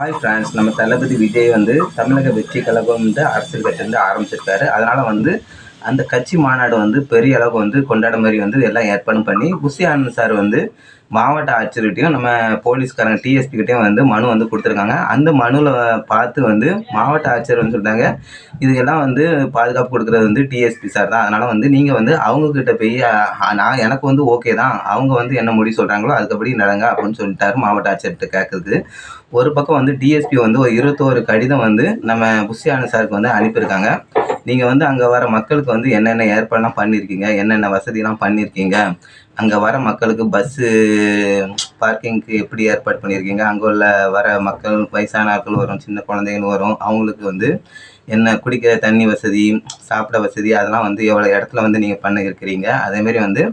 Hi France நம்ம தளபதி விஜய் வந்து தமிழக வெற்றி கழகம்ன்ற அரசியல் கட்சி வந்து ஆரம்பிச்சிருக்காரு. அதனால் வந்து அந்த கட்சி மாநாடு வந்து பெரிய அளவுக்கு வந்து கொண்டாட மாதிரி வந்து எல்லாம் ஏற்பாடு பண்ணி புஷி ஆனந்த் சார் வந்து மாவட்ட ஆட்சியர்கிட்டையும் நம்ம போலீஸ்காரங்க டிஎஸ்பிக்கிட்டையும் வந்து மனு வந்து கொடுத்துருக்காங்க. அந்த மனுவில் பார்த்து வந்து மாவட்ட ஆட்சியர் வந்து சொல்லிட்டாங்க இதுக்கெல்லாம் வந்து பாதுகாப்பு கொடுக்குறது வந்து டிஎஸ்பி சார் தான். அதனால் வந்து நீங்கள் வந்து அவங்கக்கிட்ட போய் நான் எனக்கு வந்து ஓகே தான். அவங்க வந்து என்ன முடிவு சொல்கிறாங்களோ அதுக்கப்படி நடங்க அப்படின்னு சொல்லிட்டாரு மாவட்ட ஆட்சியர்கிட்ட கேட்குறது ஒரு பக்கம் வந்து டிஎஸ்பி வந்து ஒரு இருபத்தோரு கடிதம் வந்து நம்ம புஷியான சாருக்கு வந்து அனுப்பியிருக்காங்க. நீங்கள் வந்து அங்கே வர மக்களுக்கு வந்து என்னென்ன ஏற்பாடுலாம் பண்ணியிருக்கீங்க என்னென்ன வசதிலாம் பண்ணியிருக்கீங்க அங்கே வர மக்களுக்கு பஸ்ஸு பார்க்கிங்க்கு எப்படி ஏற்பாடு பண்ணியிருக்கீங்க அங்கே உள்ள வர மக்கள் வயசான ஆட்கள் வரும் சின்ன குழந்தைகள் வரும் அவங்களுக்கு வந்து என்ன குடிக்கிற தண்ணி வசதி சாப்பிட வசதி அதெல்லாம் வந்து எவ்வளோ இடத்துல வந்து நீங்கள் பண்ணியிருக்கிறீங்க அதேமாரி வந்து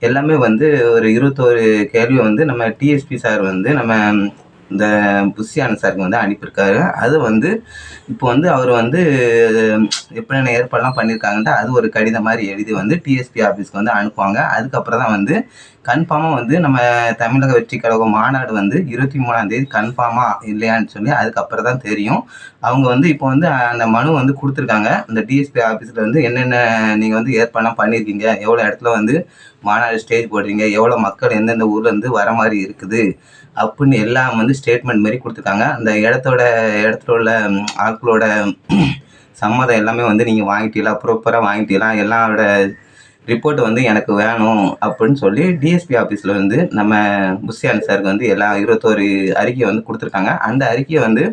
எல்லாமே வந்து ஒரு இருபத்தோரு கேள்வி வந்து நம்ம டிஎஸ்பி சார் வந்து நம்ம இந்த புஷியான சாருக்கு வந்து அனுப்பியிருக்காரு. அது வந்து இப்போ வந்து அவர் வந்து எப்படியான ஏற்பாடெல்லாம் பண்ணியிருக்காங்கன்ட்டு அது ஒரு கடிதம் மாதிரி எழுதி வந்து டிஎஸ்பி ஆஃபீஸ்க்கு வந்து அனுப்புவாங்க. அதுக்கப்புறம் தான் வந்து கன்ஃபார்மாக வந்து நம்ம தமிழக வெற்றி கழகம் மாநாடு வந்து இருபத்தி மூணாம் தேதி கன்ஃபார்மாக இல்லையான்னு சொல்லி அதுக்கப்புறம் தான் தெரியும். அவங்க வந்து இப்போ வந்து அந்த மனு வந்து கொடுத்துருக்காங்க. இந்த டிஎஸ்பி ஆஃபீஸில் வந்து என்னென்ன நீங்கள் வந்து ஏற்பாடுலாம் பண்ணியிருக்கீங்க? எவ்வளோ இடத்துல வந்து மாநாடு ஸ்டேஜ் போடுறீங்க? எவ்வளோ மக்கள் எந்தெந்த ஊர்லேருந்து வர மாதிரி இருக்குது? அப்படின்னு எல்லாம் வந்து ஸ்டேட்மெண்ட் மாதிரி கொடுத்துருக்காங்க. அந்த இடத்தோட இடத்துல உள்ள ஆட்களோட சம்மதம் எல்லாமே வந்து நீங்கள் வாங்கிட்டீங்களா? ப்ராப்பராக வாங்கிட்டீங்களா? எல்லாரோட ரிப்போர்ட் வந்து எனக்கு வேணும் அப்படின்னு சொல்லி டிஎஸ்பி ஆஃபீஸில் வந்து நம்ம புஷியான் சாருக்கு வந்து எல்லா இருபத்தோரு அறிக்கையை வந்து கொடுத்துருக்காங்க. அந்த அறிக்கையை வந்து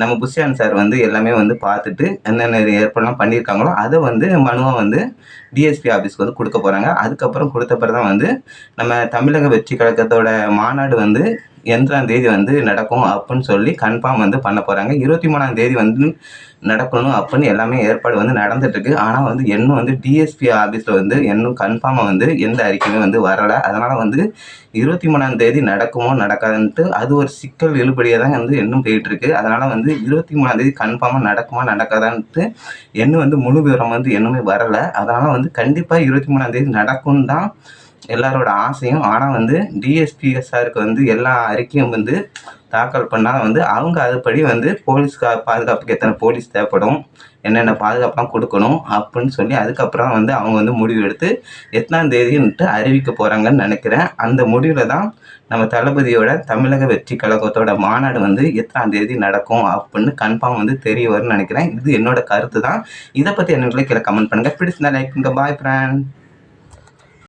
நம்ம புஷ்யான் சார் வந்து எல்லாமே வந்து பார்த்துட்டு என்னென்ன ஏற்பாடுலாம் பண்ணியிருக்காங்களோ அதை வந்து மனுவாக வந்து டிஎஸ்பி ஆஃபீஸ்க்கு வந்து கொடுக்க போகிறாங்க அதுக்கப்புறம் கொடுத்த பிறகு தான் வந்து நம்ம தமிழக வெற்றி கழகத்தோட மாநாடு வந்து எந்தாம் தேதி வந்து நடக்கும் அப்படின்னு சொல்லி கன்ஃபார்ம் வந்து பண்ண போகிறாங்க இருபத்தி மூணாம் தேதி வந்து நடக்கணும் அப்படின்னு எல்லாமே ஏற்பாடு வந்து நடந்துட்டுருக்கு. ஆனால் வந்து இன்னும் வந்து டிஎஸ்பி ஆஃபீஸில் வந்து இன்னும் கன்ஃபார்மாக வந்து எந்த அறிக்கையுமே வந்து வரலை. அதனால் வந்து இருபத்தி மூணாம் தேதி நடக்குமோ நடக்காதுன்ட்டு அது ஒரு சிக்கல் இழுபடியாக தான் வந்து இன்னும் போயிட்டுருக்கு. அதனால் வந்து இருபத்தி மூணாம் தேதி கன்ஃபார்மாக நடக்குமா நடக்காதான்ட்டு என்ன வந்து முழு விவரம் வந்து இன்னுமே வரலை. அதனால் வந்து கண்டிப்பாக இருபத்தி மூணாம் தேதி நடக்கும் தான் எல்லாரோட ஆசையும் ஆனால் வந்து டிஎஸ்பிஎஸ்ஆருக்கு வந்து எல்லா அறிக்கையும் வந்து தாக்கல் பண்ணால் வந்து அவங்க அதுபடி வந்து போலீஸ் பாதுகாப்புக்கு எத்தனை போலீஸ் தேவைப்படும் என்னென்ன பாதுகாப்புலாம் கொடுக்கணும் அப்படின்னு சொல்லி அதுக்கப்புறம் வந்து அவங்க வந்து முடிவு எடுத்து எத்தனாம் தேதின்ட்டு அறிவிக்க போகிறாங்கன்னு நினைக்கிறேன். அந்த முடிவில் தான் நம்ம தளபதியோட தமிழக வெற்றி கழகத்தோட மாநாடு வந்து எத்தனாம் தேதி நடக்கும் அப்படின்னு கன்ஃபார்ம் வந்து தெரிய வரும்னு நினைக்கிறேன். இது என்னோட கருத்து தான். இதை பற்றி என்னங்களே கீழே கமெண்ட் பண்ணுங்கள் பிடிச்சிருந்தா லைக் பண்ணுங்க. பாய் ஃப்ரெண்ட்